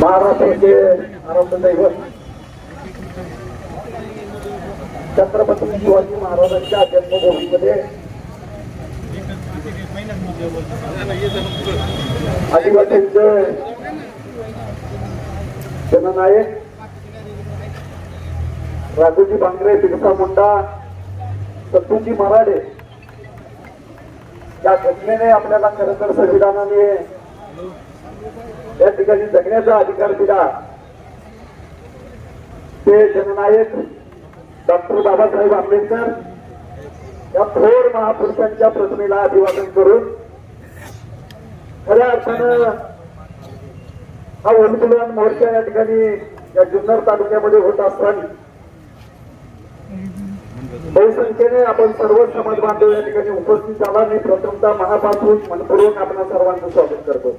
महाराष्ट्राचे आरोग्य छत्रपती शिवाजी महाराजांच्या जन्मभूमीमध्ये आदिवासींचे जननायक राघोजी बांगरे बिरसा मुंडा सत्तूजी मराठे या घटनेने आपल्याला खरं तर संविधानाने या ठिकाणी जगण्याचा अधिकार दिला. ते जननायक डॉक्टर बाबासाहेब आंबेडकर या थोर महापुरुषांच्या प्रतिमेला अभिवादन करून खऱ्या अर्थानं हा वनकुलन मोर्चा या ठिकाणी या जुन्नर तालुक्यामध्ये होत असताना बहुसंख्येने आपण सर्व समाज बांधव या ठिकाणी उपस्थित झाला मी प्रथमतः मनापासून मनपूर्वक आपण सर्वांचं स्वागत करतो.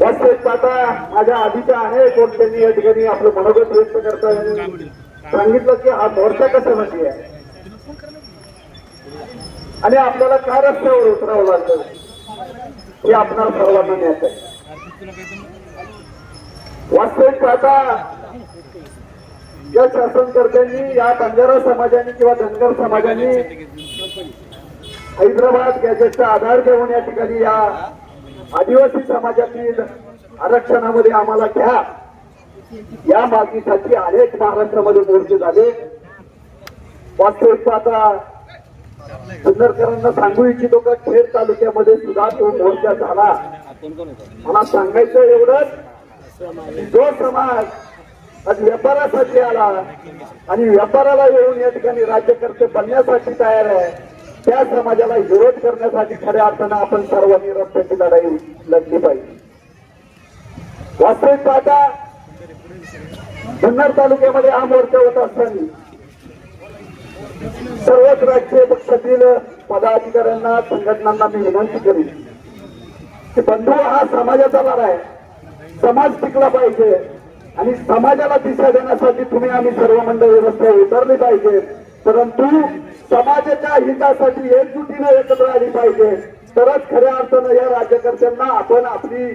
वास्तविक पाहता माझ्या आधीच्या आहे कोण त्यांनी या ठिकाणी आपलं मनोगत व्यक्त करता सांगितलं की हा मोर्चा कशासाठी म्हणजे आहे? आणि आपल्याला का रस्त्यावर उतरावं लागतं हे आपणाला सर्वांना ज्ञात आहे. वास्तविक पाहता या शासनकर्त्यांनी या बंजारा समाजाने किंवा धनगर समाजाने हैदराबाद गॅजेटचा आधार घेऊन या ठिकाणी या आदिवासी समाजातील आरक्षणामध्ये आम्हाला घ्या. या मागणीसाठी अनेक महाराष्ट्रामध्ये मोर्चे झाले. वास्तविक आता सुंदरकरांना सांगू इच्छितो का खेड तालुक्यामध्ये सुद्धा तो मोर्चा झाला. मला सांगायचं एवढंच जो समाज आज व्यापारासाठी आला आणि व्यापाराला येऊन या ठिकाणी राज्यकर्ते बनण्यासाठी तयार आहे त्या समाजाला विरोध करण्यासाठी खऱ्या अर्थानं आपण सर्वांनी रस्त्याची लढाई लढली पाहिजे. वास्तविक पाहता जुन्नर तालुक्यामध्ये हा मोर्चा होत असताना सर्वच राजकीय पक्षातील पदाधिकाऱ्यांना संघटनांना मी विनंती करीन की बंधू हा समाजाचा लढा आहे. समाज टिकला पाहिजे आणि समाजाला दिशा देण्यासाठी तुम्ही आम्ही सर्व मंडळी रस्त्यावर उतरली पाहिजे परंतु समाजाच्या हितासाठी एकजुटीनं एकत्र आली पाहिजे. तरच खऱ्या अर्थानं या राज्यकर्त्यांना आपण आपली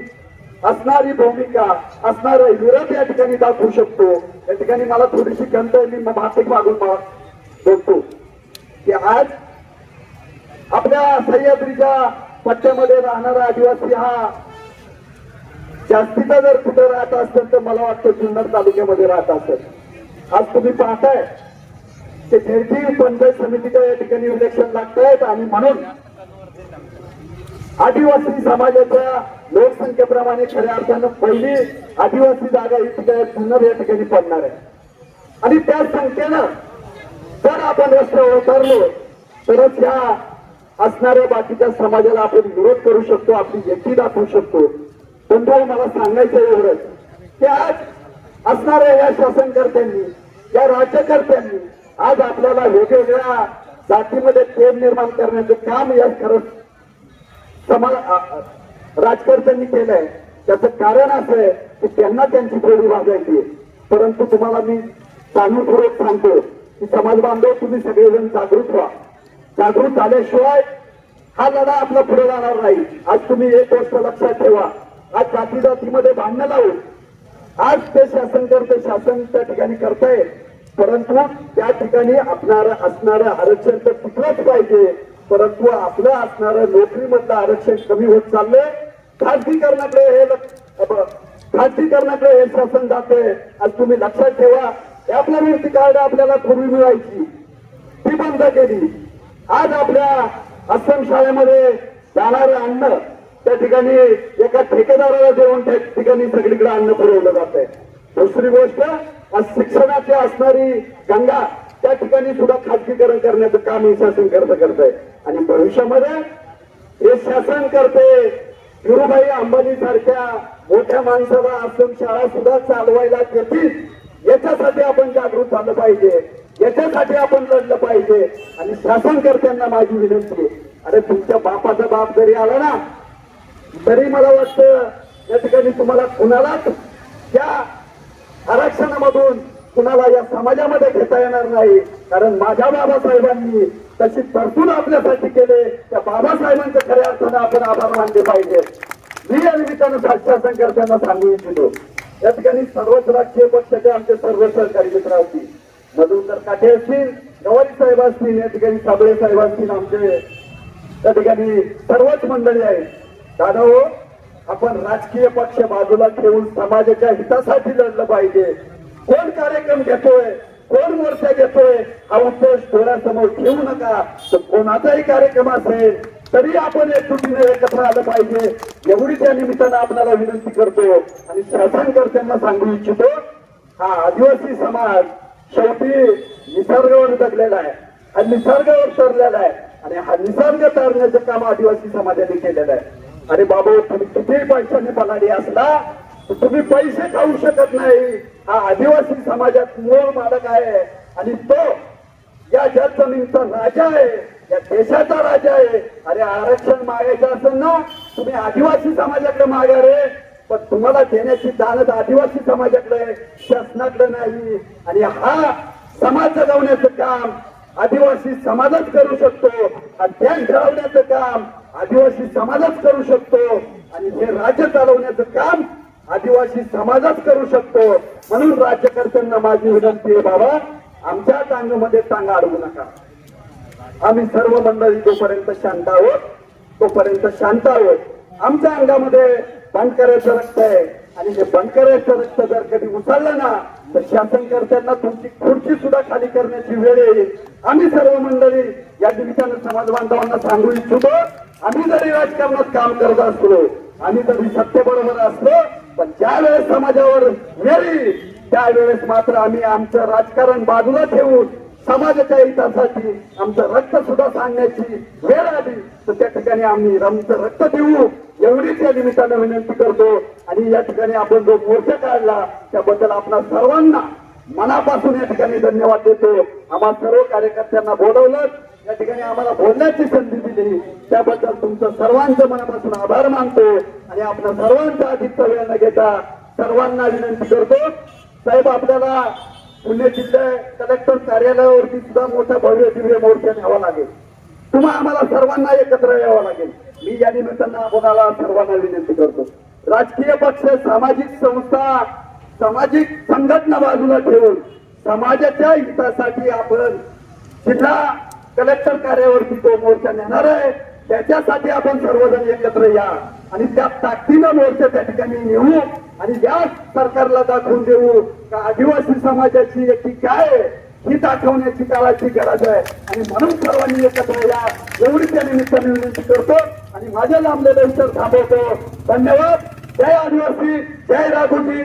असणारी भूमिका असणार विरोध या ठिकाणी दाखवू शकतो. या ठिकाणी मला थोडीशी खंत मी माफिक मागून बोलतो. की आज आपल्या सह्याद्रीच्या पट्ट्यामध्ये राहणारा आदिवासी हा जास्तीचा जर कुठं राहत असेल तर मला वाटतं जुन्नर तालुक्यामध्ये राहत असेल. आज तुम्ही पाहताय ते पंचायत समितीच्या या ठिकाणी इलेक्शन लागतायत आणि म्हणून आदिवासी समाजाच्या लोकसंख्येप्रमाणे खऱ्या अर्थानं पहिली आदिवासी जागा ही ठिकाणी पुन्हा या ठिकाणी पडणार आहे. आणि त्या संख्येनं जर आपण रस्त्यावर उतरलो तरच ह्या असणाऱ्या बाकीच्या समाजाला आपण विरोध करू शकतो आपली एकटी दाखवू शकतो. पण तो मला सांगायचं एवढंच की आज असणाऱ्या या शासनकर्त्यांनी या राज्यकर्त्यांनी आज आपल्याला वेगवेगळ्या जातीमध्ये प्रेम निर्माण करण्याचं काम या खरंच समाज राजकर्त्यांनी केलंय. त्याचं कारण असं आहे की त्यांना त्यांची गोडी वाजायची परंतु तुम्हाला मी जाणीवपूर्वक सांगतो की समाज बांधव तुम्ही सगळेजण जागृत व्हा. जागृत झाल्याशिवाय हा लढा आपला पुढे जाणार नाही. आज तुम्ही एक गोष्ट लक्षात ठेवा. आज जाती जातीमध्ये भांडणं लावून आज ते शासन करते शासन त्या ठिकाणी करताय. परंतु त्या ठिकाणी आपणार असणारं आरक्षण तर टिकलंच पाहिजे. परंतु आपलं असणारं नोकरीमधलं आरक्षण कमी होत चाललंय. खासगीकरणाकडे हे खासगीकरणाकडे हे शासन जाते आज तुम्ही लक्षात ठेवा आपल्यावरती कार्ड आपल्याला पूर्वी मिळायची. ती बंद केली. आज आपल्या आश्रम शाळेमध्ये जाणारं अन्न त्या ठिकाणी एका ठेकेदाराला देऊन त्या ठिकाणी सगळीकडे अन्न पुरवलं जात आहे दुसरी गोष्ट आज शिक्षणाची असणारी गंगा त्या ठिकाणी सुद्धा खाजगीकरण करण्याचं काम हे शासन करत करत आहे आणि भविष्यामध्ये हे शासन करते. धीरूभाई अंबानी सारख्या मोठ्या माणसाला आश्रम शाळा सुद्धा चालवायला येतील याच्यासाठी आपण जागृत झालं पाहिजे. याच्यासाठी आपण लढलं पाहिजे. आणि शासनकर्त्यांना माझी विनंती अरे तुमच्या बापाचा बाप जरी आला ना तरी मला वाटतं या ठिकाणी तुम्हाला कुणालाच त्या आरक्षणामधून कुणाला या समाजामध्ये घेता येणार नाही. कारण माझ्या बाबासाहेबांनी तशी तरतूद आपल्यासाठी केले. त्या बाबासाहेबांच्या खऱ्या अर्थानं आपण आभार मानले पाहिजे. मी या निमित्तानं शासनकर्त्यांना सांगू इच्छितो या ठिकाणी सर्वच राजकीय पक्षाचे आमचे सर्व सहकारी मित्र असतील. मधुकर काठे असतील गवारी साहेब असतील या ठिकाणी साबळे साहेब असतील आमचे. त्या ठिकाणी सर्वच मंडळी आहेत. दादा हो आपण राजकीय पक्ष बाजूला ठेवून समाजाच्या हितासाठी लढलं पाहिजे. कोण कार्यक्रम घेतोय? कोण मोर्चा घेतोय? हा उद्देश डोळ्यासमोर ठेवू नका. तर कोणाचाही कार्यक्रम असेल तरी आपण एकजुटीने एकत्र आलं पाहिजे. एवढी त्या निमित्तानं आपल्याला विनंती करतो आणि शासनकर्त्यांना सांगू इच्छितो हा आदिवासी समाज शेवटी निसर्गावर जगलेला आहे. हा निसर्गावर तरलेला आहे आणि हा निसर्ग तारण्याचं काम आदिवासी समाजाने केलेलं आहे. अरे बाबा तुम्ही किती पैशाने पलाडी असला तुम्ही पैसे खाऊ शकत नाही. हा आदिवासी समाजात मूळ मालक आहे. आणि तो या ज्या राजा आहे. या देशाचा राजा आहे. अरे आरक्षण मागायचं असेल ना तुम्ही आदिवासी समाजाकडे मागा रे. पण तुम्हाला देण्याची दानत आदिवासी समाजाकडे शासनाकडे नाही. आणि हा समाज जगवण्याचं काम आदिवासी समाजच करू शकतो. अध्ययन ठरवण्याचं काम आदिवासी समाजच करू शकतो. आणि हे राज्य चालवण्याचं काम आदिवासी समाजच करू शकतो. म्हणून राज्यकर्त्यांना माझी विनंती आहे बाबा आमच्या टांगमध्ये टांगा अडवू नका. आम्ही सर्व मंडळी जोपर्यंत शांत आहोत तोपर्यंत शांत आहोत. आमच्या अंगामध्ये बंडकऱ्याचं रक्त आहे. आणि हे बंडकऱ्याचं रक्त जर कधी उचललं ना तर शासनकर्त्यांना तुमची खुर्ची सुद्धा खाली करण्याची वेळ येईल. आम्ही सर्व मंडळी या निमित्तानं समाज बांधवांना सांगू इच्छितो आम्ही जरी राजकारणात काम करत असलो आम्ही जरी बरोबर असलो पण ज्यावेळेस समाजावर वेळ येईल त्यावेळेस मात्र आम्ही आमचं राजकारण बाजूला ठेवून समाजाच्या हितासाठी आमचं रक्त सुद्धा सांगण्याची वेळ आली. तर त्या ठिकाणी आम्ही आमचं रक्त देऊ एवढीच या निमित्तानं विनंती करतो. आणि या ठिकाणी आपण जो मोर्चा काढला त्याबद्दल आपणा सर्वांना मनापासून या ठिकाणी धन्यवाद देतो. आम्हा सर्व कार्यकर्त्यांना बोलवलं. या ठिकाणी आम्हाला बोलण्याची संधी दिली. त्याबद्दल तुमचं सर्वांचं मनापासून आभार मानतो आणि आपल्या सर्वांचा अधिकचा वेळ न घेता सर्वांना विनंती करतो. साहेब आपल्याला पुणे जिल्हा कलेक्टर कार्यालयावरती सुद्धा मोठा भव्य दिव्य मोर्चा न्यावा लागेल. तुम्हा आम्हाला सर्वांना एकत्र यावं लागेल. मी या निमित्तानं कोणाला सर्वांना विनंती करतो. राजकीय पक्ष सामाजिक संस्था सामाजिक संघटना बाजूला ठेवून समाजाच्या हितासाठी आपण जिल्हा कलेक्टर कार्यावरती तो मोर्चा नेणार आहे. त्याच्यासाठी आपण सर्वजण एकत्र या. आणि त्या ताकदीनं मोर्चा त्या ठिकाणी नेऊ. आणि या सरकारला दाखवून देऊ का आदिवासी समाजाची एकी काय ही दाखवण्याची काळाची गरज आहे. आणि म्हणून सर्वांनी एकत्र या. एवढी त्या निमित्ताने विनंती करतो. आणि माझ्या लांबलेलं विचार थांबवतो. धन्यवाद. जय आदिवासी. जय राघोजी.